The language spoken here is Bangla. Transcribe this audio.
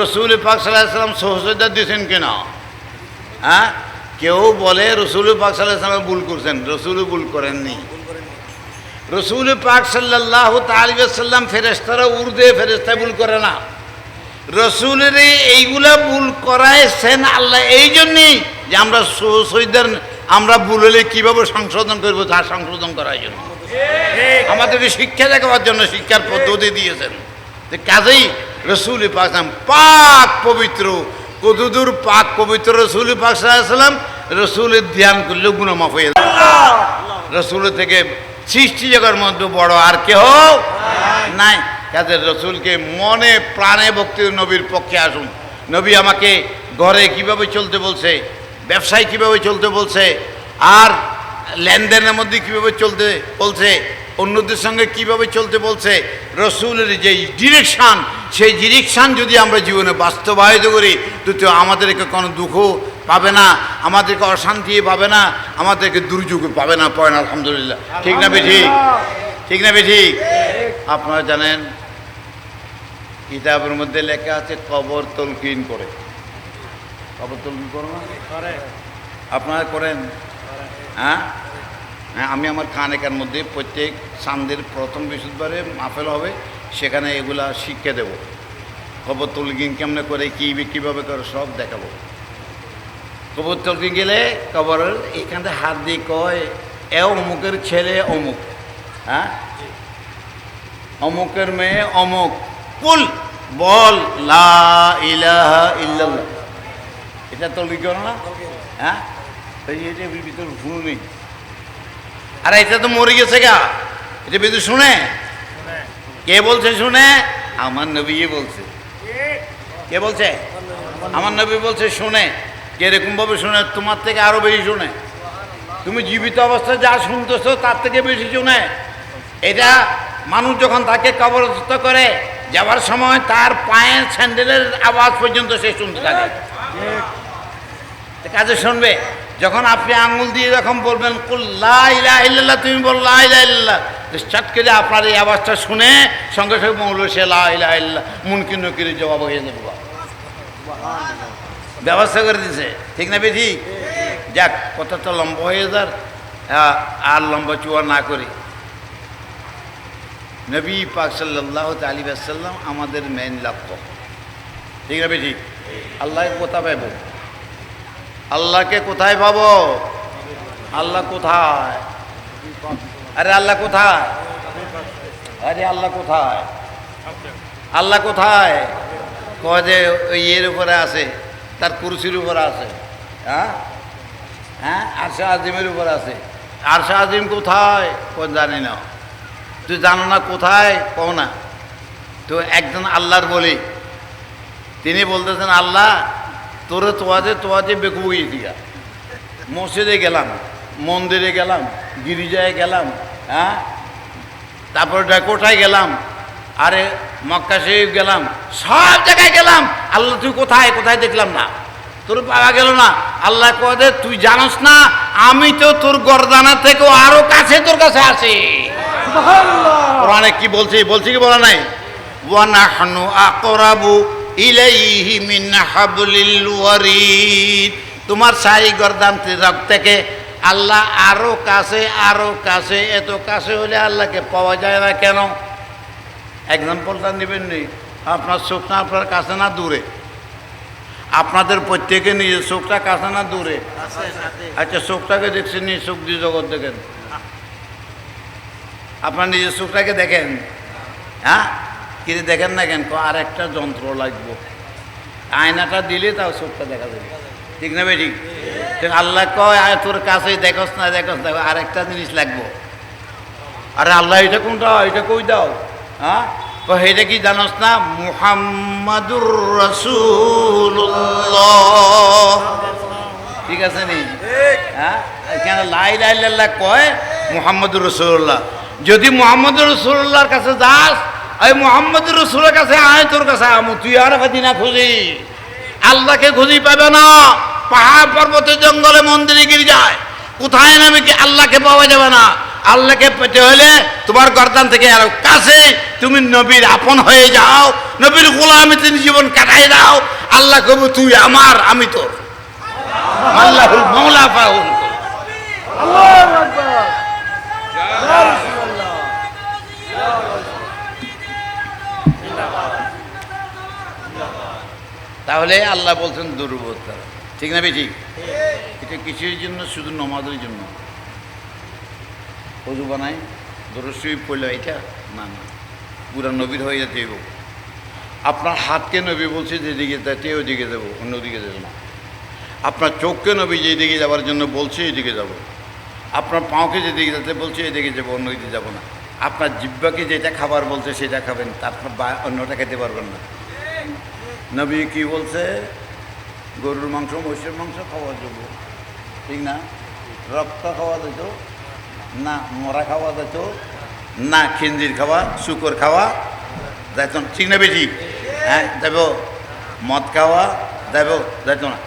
রসুল পাক সাল্লাহ সাল্লাম সহসদা দিয়েছেন কেন? হ্যাঁ? কেউ বলে রসুল পাক সাল্লাহ সাল্লাম ভুল করছেন। রসুল ভুল করেননি। রসুল পাক সাল্লাহ তালিবাসাল্লাম ফেরেস্তারা উর্দে ফেরেস্তা ভুল করে না। রসুলের এইগুলা ভুল করাইছেন আল্লাহ এই জন্যেই যে আমরা শহীদদের আমরা ভুল হলে কীভাবে সংশোধন করব তা সংশোধন করার জন্য। আমাদেরকে শিক্ষা দেখাবার জন্য শিক্ষার পদ্ধতি দিয়েছেন। যে কাজেই রসুল পাকসাম পাক পবিত্র। কতদূর পাক পবিত্র রসুল পাক সাল্লাম রসুলের ধ্যান করলে গুণমাফ হয়ে যায় রসুলের থেকে সৃষ্টি জগতের মধ্যে বড় আর কেহ নাই। কাজের রসুলকে মনে প্রাণে ভক্তি নবীর পক্ষে আসুন। নবী আমাকে ঘরে কীভাবে চলতে বলছে ব্যবসায় কীভাবে চলতে বলছে আর লেনদেনের মধ্যে কীভাবে চলতে বলছে অন্যদের সঙ্গে কীভাবে চলতে বলছে রসুলের যে ডিরেকশান সেই ডিরেকশান যদি আমরা জীবনে বাস্তবায়িত করি তো আমাদেরকে কোনো দুঃখ পাবে না আমাদেরকে অশান্তি পাবে না আমাদেরকে দুর্যোগ পাবে না পয়েন আলহামদুলিল্লাহ। ঠিক না বেঠি? ঠিক না বেঠি? আপনারা জানেন কিতাবের মধ্যে লেখা আছে কবর তলকিন করে। কবর তলকিন করো না? আপনারা করেন? হ্যাঁ? হ্যাঁ আমি আমার খানেকার মধ্যে প্রত্যেক সান্দের প্রথম বৃহস্পতিবারে মাফেল হবে। সেখানে এগুলা শিক্ষা দেব। কবর তলকিন কেমনে করে, কী কীভাবে করে, সব দেখাবো। কবর তলকিন গেলে কবরের এখানে হাত দিয়ে কয়, এ অমুকের ছেলে অমুক। হ্যাঁ? অমুকের মেয়ে অমুক। কুল, বল, লা এটা তো লিখো না? হ্যাঁ? এটা ভিতর শুনুনি আরে এটা তো মরে গেছে গা। এটা ভিতর শুনে। কে বলছে শুনে? আমার নবী বলছে। কে বলছে? আমার নবী বলছে, শুনে। ভাবে শুনে? তোমার থেকে আরও বেশি শুনে। তুমি জীবিত অবস্থায় যা শুনতেছো, তার থেকে বেশি শুনে। এটা মানুষ যখন তাকে কবরস্থ করে, যাওয়ার সময় তার পায়ের স্যান্ডেলের আওয়াজ পর্যন্ত সে শুনতে থাকে। কাজে শুনবে, যখন আপনি আঙুল দিয়ে যখন বলবেন কুল্লাহ তুমি বল লাইল্লাহ চট করে আপনার এই আওয়াজটা শুনে সঙ্গে সঙ্গে মৌল সে লাইল্লাহ মুনকিন নকির জবাব হয়ে যাবে। ব্যবস্থা করে দিছে ঠিক না বেঠি? যাক কথা তো লম্বা হয়ে যার। আহ, আর লম্বা চুয়া না করি। নবী পাক সাল্লাহ আলী আসাল্লাম আমাদের মেন লক্ষ্য। ঠিক না বেঠি? আল্লাহকে কোথা পাইব আল্লাহকে কোথায় পাবো? আল্লাহ কোথায়? আরে আল্লাহ কোথায়? আরে আল্লাহ কোথায়? আল্লাহ কোথায়? কয় যে ওই ইয়ের উপরে আছে, তার কুরসির উপরে আছে। হ্যাঁ? হ্যাঁ? আরশা আজিমের উপর আছে। আরশা আজিম কোথায়? কোন জানি না। তুই জানো না কোথায়? কও না। তো একজন আল্লাহর বলি। তিনি বলতেছেন, আল্লাহ, তোরে তোয়াজে তোয়াজে বেকু দিয়া। মসজিদে গেলাম। মন্দিরে গেলাম গিরিজায় গেলাম হ্যাঁ? তারপর কোথায় গেলাম? আরে মক্কা শরীফ গেলাম সব জায়গায় গেলাম। আল্লাহ তুই কোথায়? কোথায় দেখলাম না। তোর পাওয়া গেল না। আল্লাহ কদে তুই জানোস না আমি তো তোর গরদানা থেকেও আরও কাছে তোর কাছে আছি কোরআনে কি বলছি বলছি কি বলা নাই? ওয়ানাহনু আকরাবু ইলাইহি মিন হাবলিল ওয়ারিদ। তোমার সাই গরদান থেকে আল্লাহ আরও কাছে আরও কাছে এত কাছে হলে আল্লাহকে পাওয়া যায় না কেন? এক্সাম্পলটা নেবেন নেই আপনার চোখটা আপনার কাছে না দূরে? আপনাদের প্রত্যেকে নিজের চোখটা কাছে না দূরে? আচ্ছা চোখটাকে দেখছেন নি? চোখ দিয়ে জগৎ দেখেন। আপনার নিজের চোখটাকে দেখেন? হ্যাঁ? কিন্তু দেখেন না কেন? আর একটা যন্ত্র লাগবো। আয়নাটা দিলে তাও চোখটা দেখা যাবে। ঠিক না ভাই ঠিক। আল্লাহ কয় আয় তোর কাছে দেখোস না দেখোস দেখো আর একটা জিনিস লাগবো। আরে আল্লাহ এটা কোনটা? এটা কই দাও? হ্যাঁ? এটা কি জানোস না? মুহাম্মাদুর রাসূলুল্লাহ। ঠিক আছে নি? হ্যাঁ? কেন লাই লাই লাল্লাহ কয় মুহাম্মদুর রসুল্লাহ যদি মোহাম্মদ রসুল্লাহর কাছে যাস ওই মোহাম্মদ রসুলের কাছে আয় তোর কাছে আমু তুই আর পাতি না খুঁজি। আল্লাহকে খুঁজি পাবে না। পাহাড় পর্বতে, জঙ্গলে মন্দিরে গিয়ে যায়। কোথায় নামে কি আল্লাহকে পাওয়া যাবে না? আল্লাহকে পেতে হলে তোমার গর্দান থেকে আরও কাছে তুমি নবীর আপন হয়ে যাও, নবীর গোলামে তিনি জীবন কাটাই দাও। আল্লাহ কবু তুই আমার, আমি তোর। তাহলে আল্লাহ বলছেন দুর্বলতা। ঠিক না বেঠিক? এটা কিসের জন্য? শুধু নমাজের জন্য। অজু বানাই দরশ্রী পড়ল এটা? না না। পুরা নবীর হয়ে যেতে হইব। আপনার হাতকে নবী বলছে, যেদিকে যেতে ওইদিকে যাব, অন্যদিকে যাব না। আপনার চোখকে নবী যেদিকে যাওয়ার জন্য বলছে, এদিকে যাব। আপনার পাঁকে যেদিকে যেতে বলছে, এদিকে যাব, অন্যদিকে যাব না। আপনার জিব্বাকে যেটা খাবার বলছে, সেটা খাবেন বা- অন্যটা খেতে পারবেন না। নবী কি বলছে? গরুর মাংস, মহিষের মাংস খাওয়া যাব। ঠিক না? রক্ত খাওয়া যেত না মরা খাওয়া যেত না খিঞ্জির খাওয়া, শুকর খাওয়া যাইত ঠিক না বেশি হ্যাঁ দেব মদ খাওয়া দেব যাইত না।